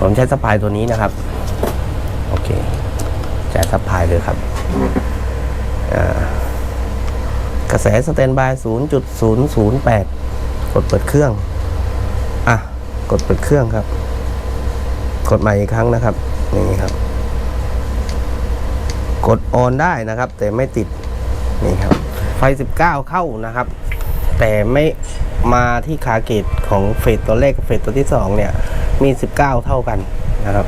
ผมใช้สปายตัวนี้นะครับ โอเคใช้สปายเลยครับกระแสสแตนบาย 0.008 กดเปิดเครื่อง อะ กดเปิดเครื่องครับ กดใหม่อีกครั้งนะครับ นี่ครับ กดออนได้นะครับ แต่ไม่ติด นี่ครับ ไฟ 19 เข้านะครับ แต่ไม่มาที่คาเกตของเฟสตัวแรกกับเฟสตัวที่ 2 เนี่ย มี 19 เท่ากันนะครับ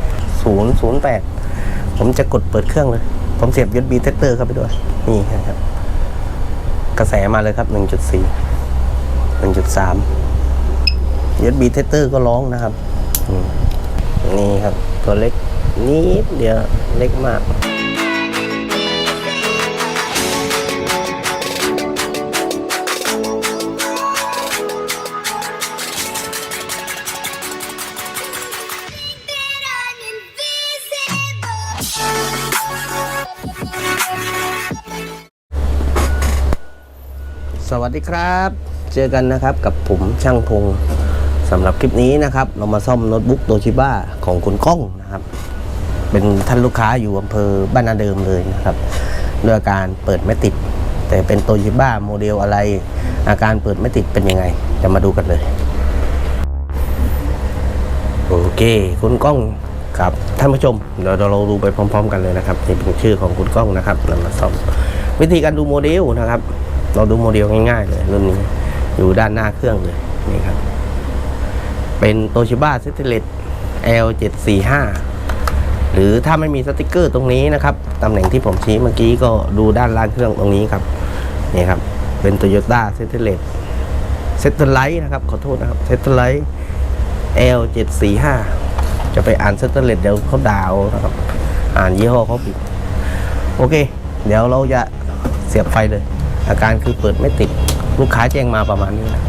008 ผมจะกดเปิดเครื่องเลย ผมเสียบ USB tester เข้าไปด้วย นี่นะครับ กระแสมาเลยครับ 1.4 1.3 USB tester ก็ร้องนะครับอืมนี่ครับ ตัวเล็กนิดเดียว เล็กมาก สวัสดีครับ เจอกันนะครับกับผมช่างพงสำหรับคลิปนี้นะครับ เรามาซ่อมโน้ตบุ๊กโตชิบ้าของคุณก้องนะครับ เป็นท่านลูกค้าอยู่อำเภอบ้านนาเดิมเลยนะครับด้วยอาการเปิดไม่ติด แต่เป็นโตชิบ้าโมเดลอะไร อาการเปิดไม่ติดเป็นยังไง จะมาดูกันเลย โอเค คุณก้องครับท่านผู้ชมเดี๋ยวเราดูไปพร้อม ๆ กันเลยนะครับนี่เป็นชื่อของคุณก้องนะครับเรามาซ่อมวิธีการดูโมเดลนะครับ เราดูโมเดลง่ายๆเลยรุ่นนี้ อยู่ด้านหน้าเครื่องเลยนี่ครับ เป็นโตชิบ้าเซตเลต L745 หรือถ้าไม่มีสติกเกอร์ตรงนี้นะครับ ตำแหน่งที่ผมชี้เมื่อกี้ก็ดูด้านล่างเครื่องตรงนี้ครับ นี่ครับ เป็นโตโยต้าเซตเลตเซตไลท์นะครับ ขอโทษนะครับเซตไลท์ L745 จะไปอ่านเซตเลตเดี๋ยวเขาดาวนะครับ อ่านยี่ห้อเขาผิด โอเค เดี๋ยวเราจะเสียบไฟเลย อาการคือเปิดไม่ติดลูกค้าแจ้งมาประมาณนี้นะ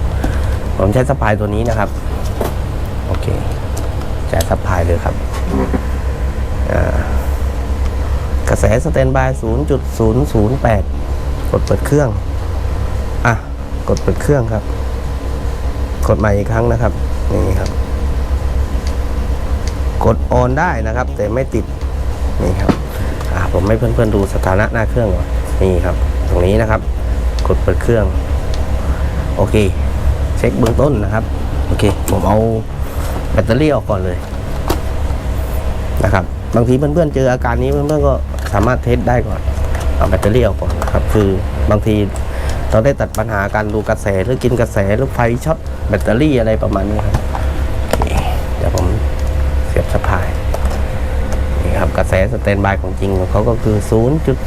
ผมใช้สปายตัวนี้นะครับ โอเคใช้สปายเลยครับกระแสสแตนบาย 0.008 กดเปิดเครื่อง อะ กดเปิดเครื่องครับ กดใหม่อีกครั้งนะครับนี่ครับ กดออนได้นะครับ แต่ไม่ติดนี่ครับ อ่าผมให้เพื่อนๆดูสถานะหน้าเครื่องก่อนนี่ครับ ตรงนี้นะครับ ดเปิดเครื่อง โอเค เช็คเบื้องต้นนะครับ โอเค ผมเอาแบตเตอรี่ออกก่อนเลยนะครับ บางทีเพื่อนๆเจออาการนี้เพื่อนๆก็สามารถเทสได้ก่อน เอาแบตเตอรี่ออกก่อนนะครับ คือบางทีเราได้ตัดปัญหาการดูกระแสหรือกินกระแสหรือไฟช็อตแบตเตอรี่อะไรประมาณนี้ครับเคเดี๋ยวผมเสียบสะพายนี่ครับกระแสสแตนบายของจริงของเขาก็คือ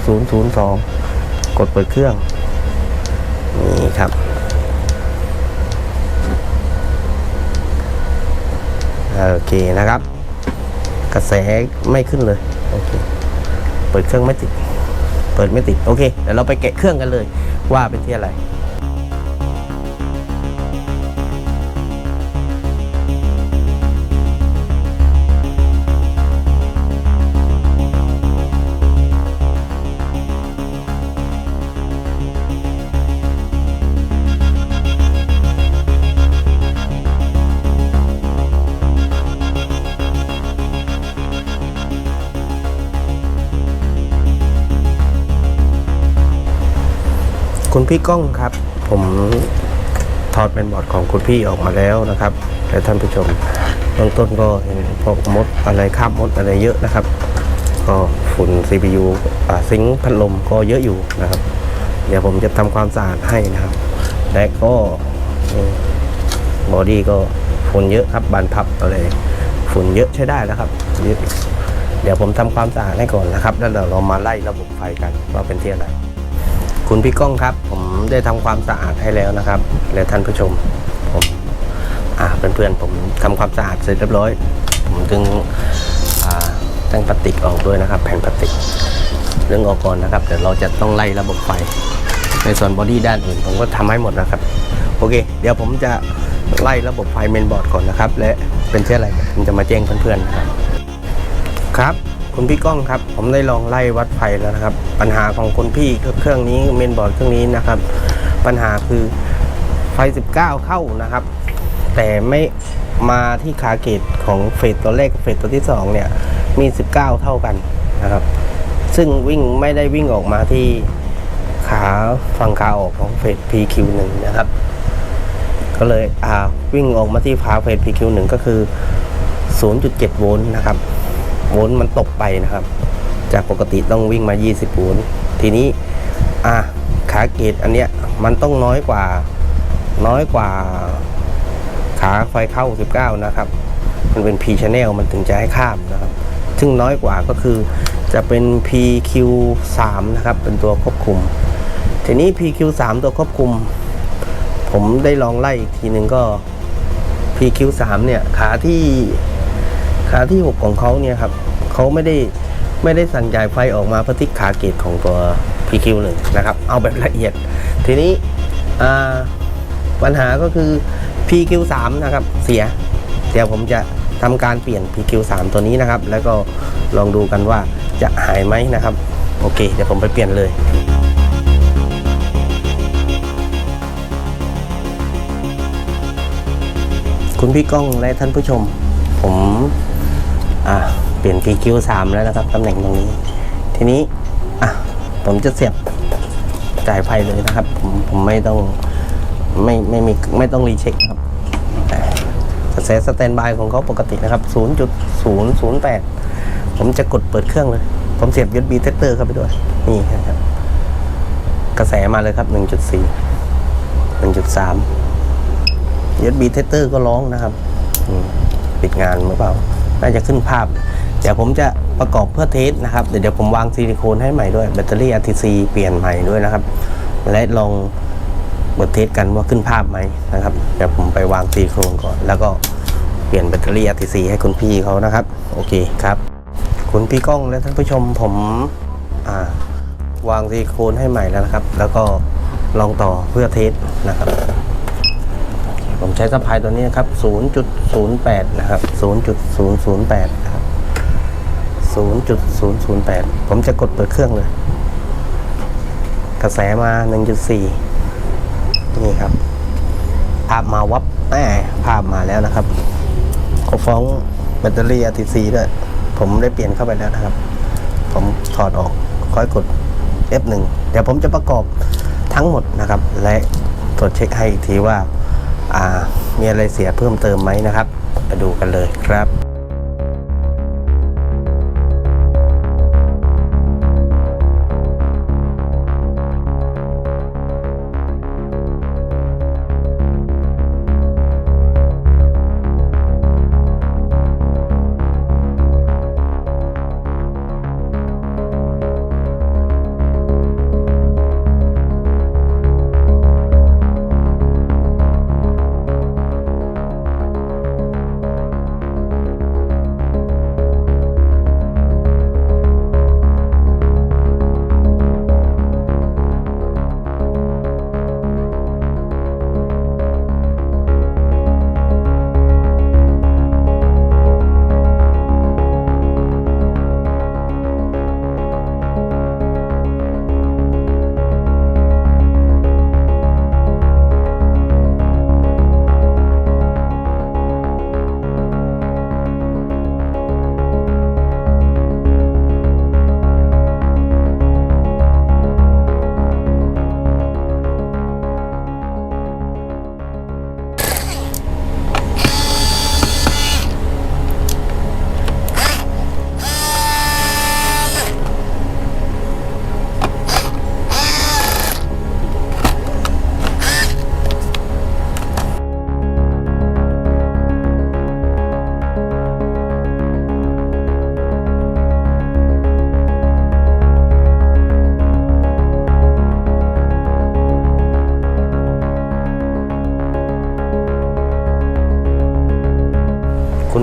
0.002 กดเปิดเครื่อง นี่ครับโอเคนะครับ กระแสไม่ขึ้นเลยโอเคเปิดเครื่องไม่ติด เปิดไม่ติด โอเคเดี๋ยวเราไปแกะเครื่องกันเลย ว่าเป็นที่อะไร คุณพี่ก้องครับ ผมถอดเป็นบอร์ดของคุณพี่ออกมาแล้วนะครับแต่ท่านผู้ชมเบื้องต้นก็เห็นพวกมดอะไรคราบมดอะไรเยอะนะครับ ก็ฝุ่น CPU อ่าซิงค์พัดลมก็เยอะอยู่นะครับ เดี๋ยวผมจะทำความสะอาดให้นะครับและก็บอดี้ก็ฝุ่นเยอะครับบานพับอะไรฝุ่นเยอะใช้ได้แล้วครับเยอะเดี๋ยวผมทำความสะอาดให้ก่อนนะครับ แล้วเดี๋ยวเรามาไล่ระบบไฟกันว่าเป็นที่อะไร คุณพี่ก้องครับ ผมได้ทำความสะอาดให้แล้วนะครับ และท่านผู้ชม ผมอ่าเพื่อนๆผมทำความสะอาดเสร็จเรียบร้อย ผมดึงอ่าแท่งพลาสติกออกด้วยนะครับ แผ่นพลาสติกเรื่องออกก่อนนะครับเดี๋ยวเราจะต้องไล่ระบบไฟ ในส่วนบอดี้ด้านอื่นผมก็ทำให้หมดนะครับ โอเค เดี๋ยวผมจะไล่ระบบไฟเมนบอร์ดก่อนนะครับ และเป็นเช่นไรผมจะมาแจ้งเพื่อนๆนะครับครับ คุณพี่ก้องครับ ผมได้ลองไล่วัดไฟแล้วนะครับ ปัญหาของคุณพี่เครื่องนี้เมนบอร์ดเครื่องนี้นะครับ ปัญหาคือไฟ 19 เข้านะครับ แต่ไม่มาที่ขาเกตของเฟสตัวแรกกับเฟสตัวที่สองเนี่ยมี 19 เท่ากันนะครับ ซึ่งวิ่งไม่ได้วิ่งออกมาที่ขาฝั่งขาออกของเฟส PQ1 นะครับ ก็เลยอ่าวิ่งออกมาที่ขาเฟส PQ1 ก็คือ 0.7 โวลต์นะครับ โวลต์มันตกไปนะครับ จากปกติต้องวิ่งมา 20โวลต์ทีนี้อะขาเกตอันเนี้ยมันต้องน้อยกว่า น้อยกว่า ขาไฟเข้า 19 นะครับ มันเป็น P channel มันถึงจะให้ข้ามนะครับ ซึ่งน้อยกว่าก็คือจะเป็น PQ3 นะครับ เป็นตัวควบคุม ทีนี้ PQ3 ตัวควบคุม ผมได้ลองไล่อีกทีนึงก็ PQ3 เนี่ย ขาที่ ขาที่ 6 ของเขาเนี่ยครับเขาไม่ได้ไม่ได้สั่นจ่ายไฟออกมาเพื่อที่ขาเกตของตัว PQ1 นะครับ เอาแบบละเอียด ทีนี้ปัญหาก็คือ PQ3 นะครับเสีย เดี๋ยวผมจะทำการเปลี่ยน PQ3 ตัวนี้นะครับ แล้วก็ลองดูกันว่าจะหายไหมนะครับ โอเค เดี๋ยวผมไปเปลี่ยนเลยคุณพี่ก้องและท่านผู้ชม ผม อะเปลี่ยน PQ3 แล้วนะครับตำแหน่งตรงนี้ ทีนี้อะผมจะเสียบจ่ายไฟเลยนะครับ ผมผมไม่ต้องไม่ไม่มีไม่ต้องรีเช็คครับกระแสสแตนบายของเขาปกตินะครับ 0.008 ผมจะกดเปิดเครื่องเลย ผมเสียบ USB เทสเตอร์เข้าไปด้วย นี่ครับ กระแสมาเลยครับ 1.4 1.3 USB เทสเตอร์ก็ร้องนะครับ ปิดงานหรือเปล่า น่าจะขึ้นภาพ เดี๋ยวผมจะประกอบเพื่อเทสนะครับเดี๋ยวผมวางซิลิโคนให้ใหม่ด้วยแบตเตอรี่ RTC เปลี่ยนใหม่ด้วยนะครับ และลองเปิดเทสกันว่าขึ้นภาพไหมนะครับเดี๋ยวผมไปวางซิลิโคนก่อน แล้วก็เปลี่ยนแบตเตอรี่ RTC ให้คุณพี่เขานะครับ โอเคครับคุณพี่ก้องและท่านผู้ชมผมวางซิลิโคนให้ใหม่แล้วนะครับ แล้วก็ลองต่อเพื่อเทสนะครับ ผมใช้สะพายตัวนี้ครับ 0.08 นะครับ 0.008นะครับ 0.008 ผมจะกดเปิดเครื่องเลย กระแสมา 1.4 นี่ครับ ภาพมาวับแหมภาพมาแล้วนะครับเขาฟ้องแบตเตอรี่ RTC ด้วย ผมได้เปลี่ยนเข้าไปแล้วนะครับ ผมถอดออก ค่อยกด F1 เดี๋ยวผมจะประกอบทั้งหมดนะครับ และตรวจเช็คให้อีกทีว่า มีอะไรเสียเพิ่มเติมไหมนะครับไปดูกันเลยครับ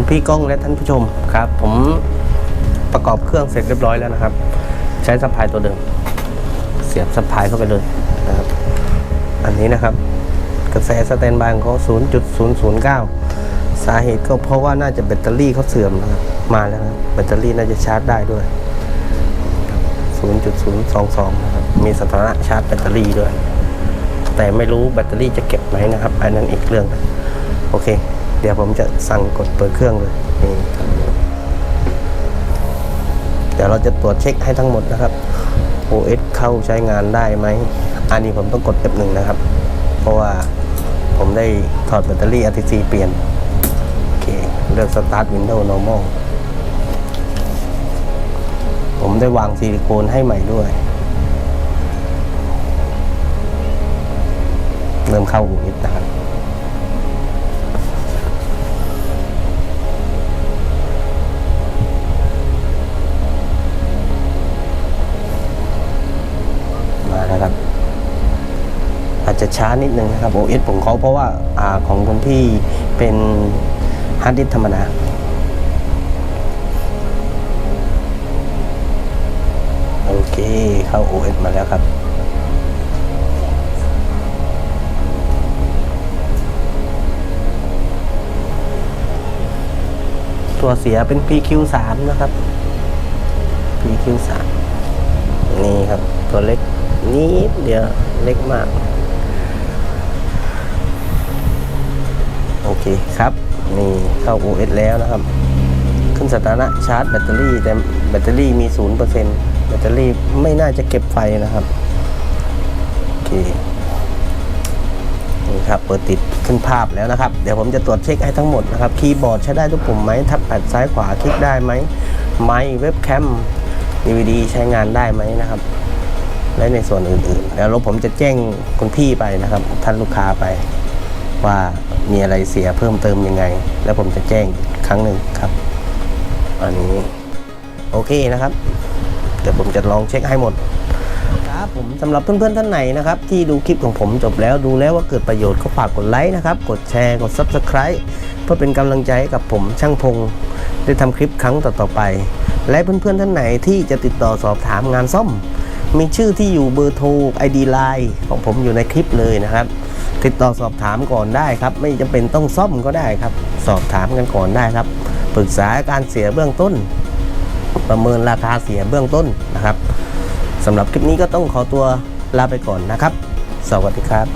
พี่ก้องและท่านผู้ชมครับ ผมประกอบเครื่องเสร็จเรียบร้อยแล้วนะครับ ใช้สะพายตัวเดิม เสียบสะพายเข้าไปเลยนะครับ อันนี้นะครับ กระแสสแตนบายของเขา0.009 สาเหตุก็เพราะว่าน่าจะแบตเตอรี่เขาเสื่อมนะครับมาแล้วนะแบตเตอรี่น่าจะชาร์จได้ด้วย 0.022 นะครับ มีสถานะชาร์จแบตเตอรี่ด้วย แต่ไม่รู้แบตเตอรี่จะเก็บไหมนะครับ อันนั้นอีกเรื่อง โอเค เดี๋ยวผมจะสั่งกดเปิดเครื่องเลยนี่ครับเดี๋ยวเราจะตรวจเช็คให้ทั้งหมดนะครับ OS เข้าใช้งานได้ไหม อันนี้ผมต้องกด F1 นะครับ เพราะว่าผมได้ถอดแบตเตอรี่ RTC เปลี่ยน โอเค เลือก Start Windows Normal ผมได้วางซิลิโคนให้ใหม่ด้วย เริ่มเข้า OS นะ ช้านิดนึงนะครับ OS ผมเขาเพราะว่าอ่าของคุณพี่เป็นฮาร์ดดิสธรรมดาโอเคเข้า OS มาแล้วครับตัวเสียเป็น PQ3 นะครับ PQ3 นี่ครับ ตัวเล็กนิดเดียว เล็กมาก โอเคครับนี่เข้า OS แล้วนะครับ ขึ้นสถานะชาร์จแบตเตอรี่แต่แบตเตอรี่มี 0%แบตเตอรี่ไม่น่าจะเก็บไฟนะครับ โอเคนี่ครับเปิดติดขึ้นภาพแล้วนะครับ เดี๋ยวผมจะตรวจเช็คให้ทั้งหมดนะครับ คีย์บอร์ดใช้ได้ทุกปุ่มไหมทับแปดซ้ายขวาคลิกได้ไหมไมค์เว็บแคม DVD ใช้งานได้ไหมนะครับ และในส่วนอื่นๆ แล้วผมจะแจ้งคุณพี่ไปนะครับ ท่านลูกค้าไป ว่ามีอะไรเสียเพิ่มเติมยังไง แล้วผมจะแจ้งครั้งหนึ่งครับอันนี้โอเคนะครับเดี๋ยวผมจะลองเช็คให้หมดครับผมสำหรับเพื่อนๆท่านไหนนะครับ ที่ดูคลิปของผมจบแล้วดูแล้วว่าเกิดประโยชน์ก็ฝากกดไลค์นะครับ กดแชร์กด Subscribe เพื่อเป็นกำลังใจให้กับผมช่างพง ได้ทำคลิปครั้งต่อๆไป และเพื่อนๆท่านไหนที่จะติดต่อสอบถามงานซ่อม มีชื่อที่อยู่เบอร์โทร ID Line ของผมอยู่ในคลิปเลยนะครับ ติดต่อสอบถามก่อนได้ครับ ไม่จำเป็นต้องซ่อมก็ได้ครับ สอบถามกันก่อนได้ครับ ปรึกษาการเสียเบื้องต้น ประเมินราคาเสียเบื้องต้นนะครับสำหรับคลิปนี้ก็ต้องขอตัวลาไปก่อนนะครับ สวัสดีครับ